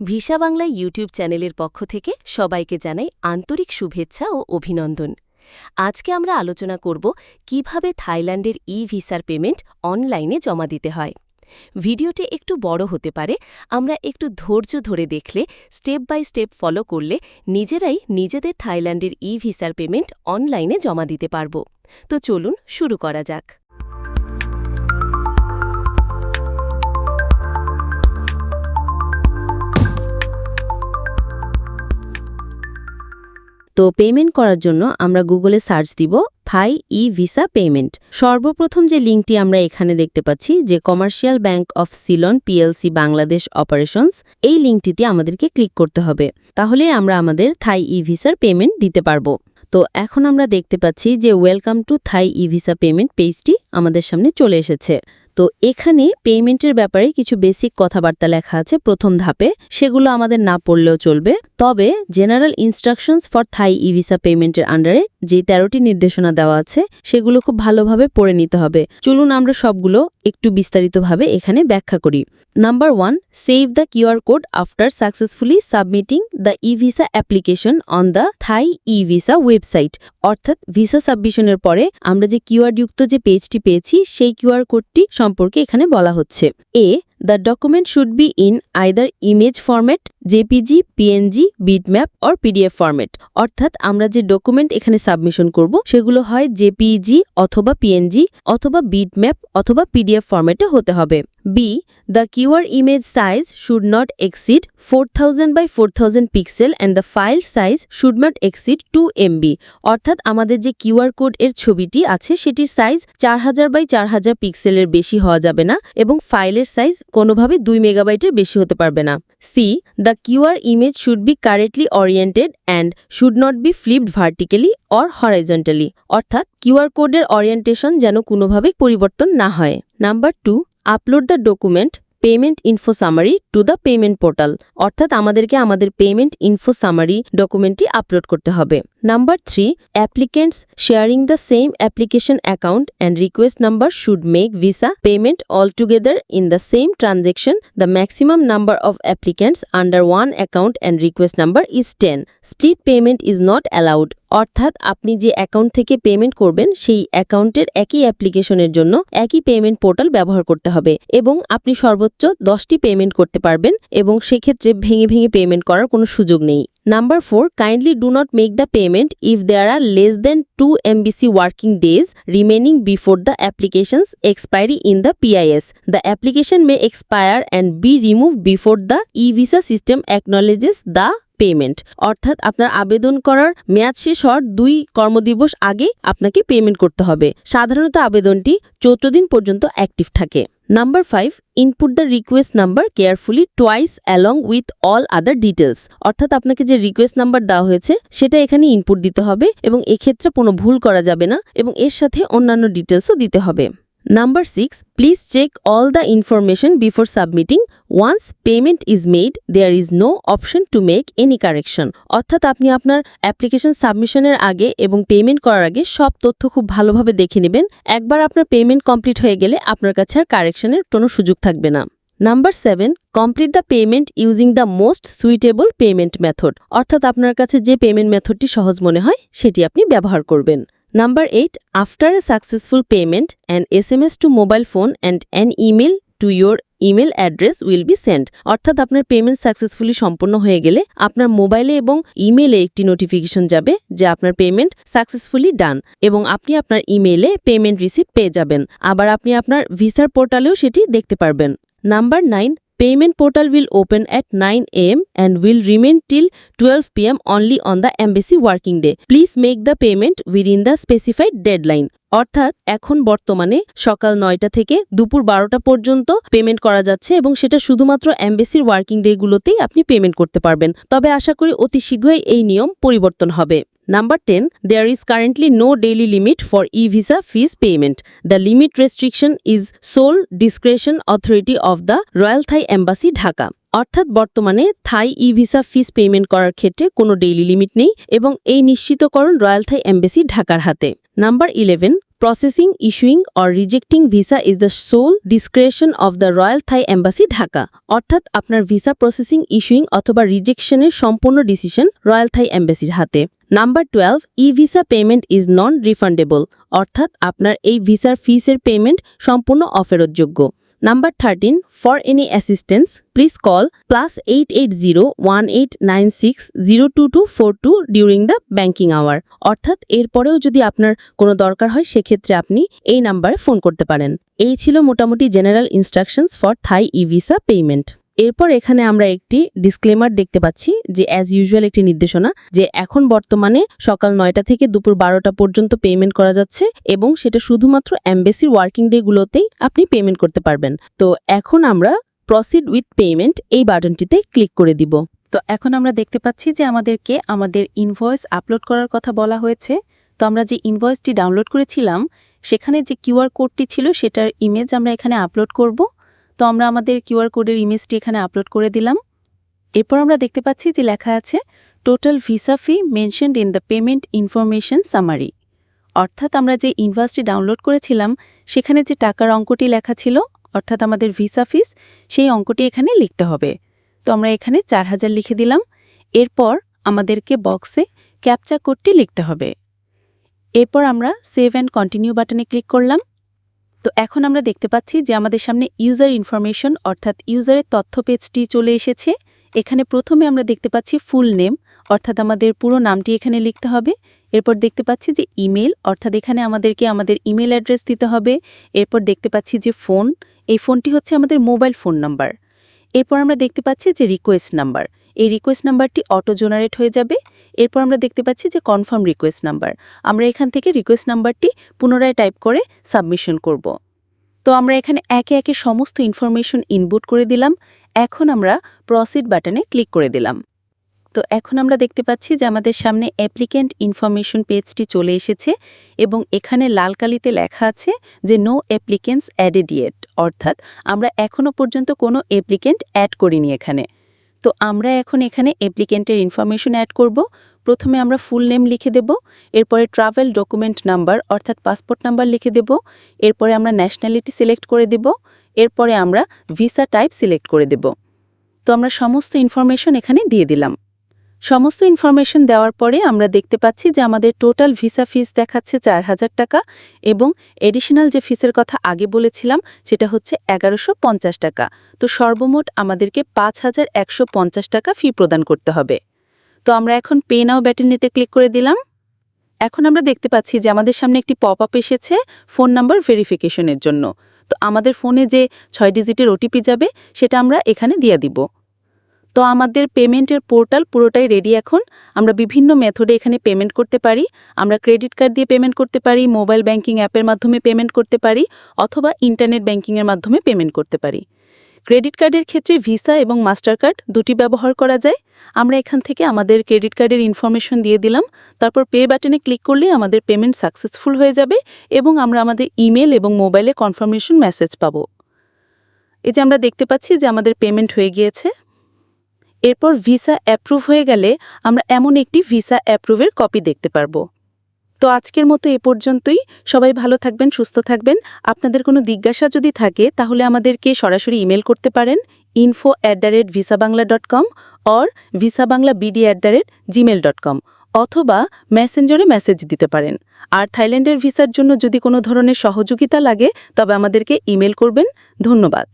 Visa Bangla YouTube চ্যানেলের পক্ষ থেকে সবাইকে জানাই আন্তরিক শুভেচ্ছা ও অভিনন্দন। আজকে আমরা আলোচনা করব কীভাবে থাইল্যান্ডের ই ভিসার পেমেন্ট অনলাইনে জমা দিতে হয়। ভিডিওটি একটু বড় হতে পারে, আমরা একটু ধৈর্য ধরে দেখলে, স্টেপ বাই স্টেপ ফলো করলে নিজেরাই নিজেদের থাইল্যান্ডের ই ভিসার পেমেন্ট অনলাইনে জমা দিতে পারব। তো চলুন শুরু করা যাক। তো পেমেন্ট করার জন্য আমরা গুগলে সার্চ দিব ফাই ই ভিসা পেমেন্ট সর্বপ্রথম যে লিঙ্কটি আমরা এখানে দেখতে পাচ্ছি, যে commercial bank of Ceylon PLC Bangladesh operations এই লিঙ্কটিতে আমাদেরকে ক্লিক করতে হবে। তাহলে আমরা আমাদের থাই ই ভিসার পেমেন্ট দিতে পারব। তো এখন আমরা দেখতে পাচ্ছি যে welcome to Thai e visa payment পেজটি আমাদের সামনে চলে এসেছে। তো এখানে পেমেন্টের ব্যাপারে কিছু বেসিক কথাবার্তা লেখা আছে প্রথম ধাপে। সেগুলো আমাদের না পড়লেও চলবে। তবে general instructions for Thai e visa পেমেন্টের আন্ডারে যে তেরোটি নির্দেশনা দেওয়া আছে, সেগুলো খুব ভালোভাবে পড়ে নিতে হবে। চলুন আমরা সবগুলো একটু বিস্তারিতভাবে এখানে ব্যাখ্যা করি। Number one save the QR code after successfully submitting the e visa application on the Thai e visa website অর্থাৎ ভিসা সাবমিশনের পরে আমরা যে কিউআর যুক্ত যে পেজটি পেয়েছি, সেই কিউআর কোডটি সম্পর্কে এখানে বলা হচ্ছে। A the document should be in either image format JPG, PNG, bitmap or PDF format অর্থাৎ আমরা যে ডকুমেন্ট এখানে সাবমিশন করব, সেগুলো হয় জেপিজি অথবা পিএনজি অথবা বিটম্যাপ অথবা পিডিএফ ফরম্যাটে হতে হবে। B the QR image size should not exceed four thousand by four thousand pixel and the file size should not exceed two MB অর্থাৎ আমাদের যে কিউআর কোড এর ছবিটি আছে, সেটির সাইজ চার হাজার বাই চার হাজার পিক্সেলের বেশি হওয়া যাবে না এবং ফাইলের সাইজ কোনোভাবে দুই মেগাবাইটের বেশি হতে পারবে না। C the QR image should be currently oriented and should not be flipped vertically or horizontally অর্থাৎ কিউআর কোডের ওরিয়েন্টেশন যেন কোনোভাবে পরিবর্তন না হয়। Number two upload the document payment info summary to the payment portal অর্থাৎ আমাদেরকে আমাদের পেমেন্ট ইনফো সামারি ডকুমেন্টটি আপলোড করতে হবে। Number three applicants sharing the same application account and request number should make visa payment all together in the same transaction the maximum number of applicants under one account and request number is ten split payment is not allowed অর্থাৎ আপনি যে account থেকে payment করবেন, সেই অ্যাকাউন্টের একই অ্যাপ্লিকেশনের জন্য একই পেমেন্ট পোর্টাল ব্যবহার করতে হবে এবং আপনি সর্বোচ্চ দশটি পেমেন্ট করতে পারবেন এবং সেক্ষেত্রে ভেঙে ভেঙে পেমেন্ট করার কোনো সুযোগ নেই। Number four kindly do not make the payment if there are less than two MBC working days remaining before the applications expiry in the PIS the application may expire and be remove before the e visa system acknowledges the payment অর্থাৎ আপনার আবেদন করার মেয়াদ শেষ হওয়ার দুই কর্মদিবস আগে আপনাকে পেমেন্ট করতে হবে। সাধারণত আবেদনটি চৌদ্দ দিন পর্যন্ত অ্যাক্টিভ থাকে। Number five input the request number carefully twice along with all other details অর্থাৎ আপনাকে যে রিকোয়েস্ট নাম্বার দেওয়া হয়েছে, সেটা এখানে ইনপুট দিতে হবে এবং এক্ষেত্রে কোনো ভুল করা যাবে না এবং এর সাথে অন্যান্য ডিটেলসও দিতে হবে। Number six please check all the information before submitting once payment is made there is no option to make any correction অর্থাৎ আপনি আপনার অ্যাপ্লিকেশন সাবমিশনের আগে এবং পেমেন্ট করার আগে সব তথ্য খুব ভালোভাবে দেখে নেবেন। একবার আপনার পেমেন্ট কমপ্লিট হয়ে গেলে আপনার কাছে আর কারেকশনের কোনো সুযোগ থাকবে না। Number seven complete the payment using the most suitable payment method অর্থাৎ আপনার কাছে যে পেমেন্ট মেথডটি সহজ মনে হয়, সেটি আপনি ব্যবহার করবেন। Number 8. After a successful payment, an SMS to mobile phone and an email to your email address will be send অর্থাৎ আপনার পেমেন্ট সাকসেসফুলি সম্পন্ন হয়ে গেলে আপনার মোবাইলে এবং ইমেলে একটি নোটিফিকেশন যাবে যে আপনার পেমেন্ট সাকসেসফুলি ডান এবং আপনি আপনার ইমেলে পেমেন্ট রিসিভ পেয়ে যাবেন আবার আপনি আপনার ভিসার পোর্টালেও সেটি দেখতে পারবেন number nine Payment portal will open at 9 am and will remain till 12 pm only on the embassy working day. Please make the payment within the specified deadline. অর্থাৎ এখন বর্তমানে সকাল নয়টা থেকে দুপুর বারোটা পর্যন্ত পেমেন্ট করা যাচ্ছে এবং সেটা শুধুমাত্র অ্যাম্বাসির ওয়ার্কিং ডেগুলোতেই আপনি পেমেন্ট করতে পারবেন তবে আশা করি অতি শীঘ্রই এই নিয়ম পরিবর্তন হবে Number 10. There is currently no daily limit for e-visa fees payment. The limit restriction is sole discretion authority of the Royal Thai Embassy, Dhaka. অর্থাৎ বর্তমানে থাই ই ভিসা ফিস পেমেন্ট করার ক্ষেত্রে কোনো ডেইলি লিমিট নেই এবং এই নিশ্চিতকরণ রয়্যাল থাই এম্বাসি ঢাকার হাতে number eleven processing issuing or rejecting visa is the sole discretion of the royal Thai embassy Dhaka অর্থাৎ আপনার ভিসা প্রসেসিং ইস্যুইং অথবা রিজেকশনের সম্পূর্ণ ডিসিশন রয়্যাল থাই এম্বাসির হাতে number twelve e visa payment is non refundable অর্থাৎ আপনার এই ভিসার ফিসের পেমেন্ট সম্পূর্ণ অফেরতযোগ্য। Number thirteen for any assistance please call plus eight eight zero one eight nine six zero two two four two during the banking hour অর্থাৎ এরপরেও যদি আপনার কোনো দরকার হয়, সেক্ষেত্রে আপনি এই নাম্বারে ফোন করতে পারেন। এই ছিল মোটামুটি general instructions for Thai e visa payment এরপর এখানে আমরা একটি ডিসক্লেমার দেখতে পাচ্ছি যে অ্যাজ ইউজুয়াল একটি নির্দেশনা যে, এখন বর্তমানে সকাল নয়টা থেকে দুপুর বারোটা পর্যন্ত পেমেন্ট করা যাচ্ছে এবং সেটা শুধুমাত্র অ্যাম্বাসির ওয়ার্কিং ডেগুলোতেই আপনি পেমেন্ট করতে পারবেন। তো এখন আমরা প্রসিড উইথ পেমেন্ট এই বাটনটিতে ক্লিক করে দিব। তো এখন আমরা দেখতে পাচ্ছি যে, আমাদেরকে আমাদের ইনভয়েস আপলোড করার কথা বলা হয়েছে। তো আমরা যে ইনভয়েসটি ডাউনলোড করেছিলাম, সেখানে যে কিউআর কোডটি ছিল, সেটার ইমেজ আমরা এখানে আপলোড করব। তো আমরা আমাদের কিউআর কোডের ইমেজটি এখানে আপলোড করে দিলাম। এরপর আমরা দেখতে পাচ্ছি যে লেখা আছে total visa fee mentioned in the payment information summary অর্থাৎ আমরা যে ইনভয়েসটি ডাউনলোড করেছিলাম, সেখানে যে টাকার অঙ্কটি লেখা ছিল, অর্থাৎ আমাদের ভিসা ফিস সেই অঙ্কটি এখানে লিখতে হবে। তো আমরা এখানে চার হাজার লিখে দিলাম। এরপর আমাদেরকে বক্সে ক্যাপচা কোডটি লিখতে হবে। এরপর আমরা সেভ অ্যান্ড কন্টিনিউ বাটনে ক্লিক করলাম। তো এখন আমরা দেখতে পাচ্ছি যে আমাদের সামনে ইউজার ইনফরমেশন অর্থাৎ ইউজারের তথ্য পেজটি চলে এসেছে। এখানে প্রথমে আমরা দেখতে পাচ্ছি ফুল নেম অর্থাৎ আমাদের পুরো নামটি এখানে লিখতে হবে। এরপর দেখতে পাচ্ছি যে ইমেল অর্থাৎ এখানে আমাদেরকে আমাদের ইমেল অ্যাড্রেস দিতে হবে। এরপর দেখতে পাচ্ছি যে ফোন এই ফোনটি হচ্ছে আমাদের মোবাইল ফোন নাম্বার এরপর আমরা দেখতে পাচ্ছি যে রিকোয়েস্ট নাম্বার এই রিকোয়েস্ট নাম্বারটি অটো জেনারেট হয়ে যাবে। এরপর আমরা দেখতে পাচ্ছি যে কনফার্ম রিকোয়েস্ট নাম্বার আমরা এখান থেকে রিকোয়েস্ট নাম্বারটি পুনরায় টাইপ করে সাবমিশন করব। তো আমরা এখানে একে একে সমস্ত ইনফরমেশন ইনপুট করে দিলাম। এখন আমরা প্রসিড বাটনে ক্লিক করে দিলাম। তো এখন আমরা দেখতে পাচ্ছি যে আমাদের সামনে অ্যাপ্লিক্যান্ট ইনফরমেশন পেজটি চলে এসেছে এবং এখানে লাল কালিতে লেখা আছে যে নো অ্যাপ্লিকেন্টস অ্যাডেড ইয়েট অর্থাৎ আমরা এখনও পর্যন্ত কোনো অ্যাপ্লিকেন্ট অ্যাড করিনি এখানে। তো আমরা এখন এখানে অ্যাপ্লিকেন্টের ইনফরমেশন অ্যাড করব। প্রথমে আমরা ফুল নেম লিখে দেব, এরপরে ট্রাভেল ডকুমেন্ট নাম্বার অর্থাৎ পাসপোর্ট নাম্বার লিখে দেব, এরপরে আমরা ন্যাশনালিটি সিলেক্ট করে দেব, এরপরে আমরা ভিসা টাইপ সিলেক্ট করে দেব। তো আমরা সমস্ত ইনফরমেশন এখানে দিয়ে দিলাম। সমস্ত ইনফরমেশন দেওয়ার পরে আমরা দেখতে পাচ্ছি যে আমাদের টোটাল ভিসা ফিস দেখাচ্ছে চার হাজার টাকা এবং এডিশনাল যে ফিসের কথা আগে বলেছিলাম, সেটা হচ্ছে এগারোশো পঞ্চাশ টাকা। তো সর্বমোট আমাদেরকে পাঁচ হাজার একশো পঞ্চাশ টাকা ফি প্রদান করতে হবে। তো আমরা এখন পে নাও ব্যাটেনিতে ক্লিক করে দিলাম। এখন আমরা দেখতে পাচ্ছি যে আমাদের সামনে একটি পপ আপ এসেছে ফোন নাম্বার ভেরিফিকেশনের জন্য। তো আমাদের ফোনে যে ছয় ডিজিটের ওটিপি যাবে, সেটা আমরা এখানে দিয়ে দিব। তো আমাদের পেমেন্টের পোর্টাল পুরোটাই রেডি এখন। আমরা বিভিন্ন মেথডে এখানে পেমেন্ট করতে পারি। আমরা ক্রেডিট কার্ড দিয়ে পেমেন্ট করতে পারি মোবাইল ব্যাংকিং অ্যাপের মাধ্যমে পেমেন্ট করতে পারি, অথবা ইন্টারনেট ব্যাংকিংয়ের মাধ্যমে পেমেন্ট করতে পারি। ক্রেডিট কার্ডের ক্ষেত্রে ভিসা এবং মাস্টার কার্ড দুটি ব্যবহার করা যায়। আমরা এখান থেকে আমাদের ক্রেডিট কার্ডের ইনফরমেশন দিয়ে দিলাম। তারপর পে বাটনে ক্লিক করলে আমাদের পেমেন্ট সাকসেসফুল হয়ে যাবে এবং আমরা আমাদের ইমেল এবং মোবাইলে কনফার্মেশন মেসেজ পাবো। এই যে আমরা দেখতে পাচ্ছি যে আমাদের পেমেন্ট হয়ে গিয়েছে। এরপর ভিসা অ্যাপ্রুভ হয়ে গেলে আমরা এমন একটি ভিসা অ্যাপ্রুভের কপি দেখতে পারব। তো আজকের মতো এ পর্যন্তই। সবাই ভালো থাকবেন, সুস্থ থাকবেন। আপনাদের কোনো জিজ্ঞাসা যদি থাকে, তাহলে আমাদেরকে সরাসরি ইমেল করতে পারেন info at the rate visa Bangla dot com or visa Bangla BD at the rate Gmail dot com অথবা মেসেঞ্জারে মেসেজ দিতে পারেন। আর থাইল্যান্ডের ভিসার জন্য যদি কোনো ধরনের সহযোগিতা লাগে, তবে আমাদেরকে ইমেল করবেন। ধন্যবাদ।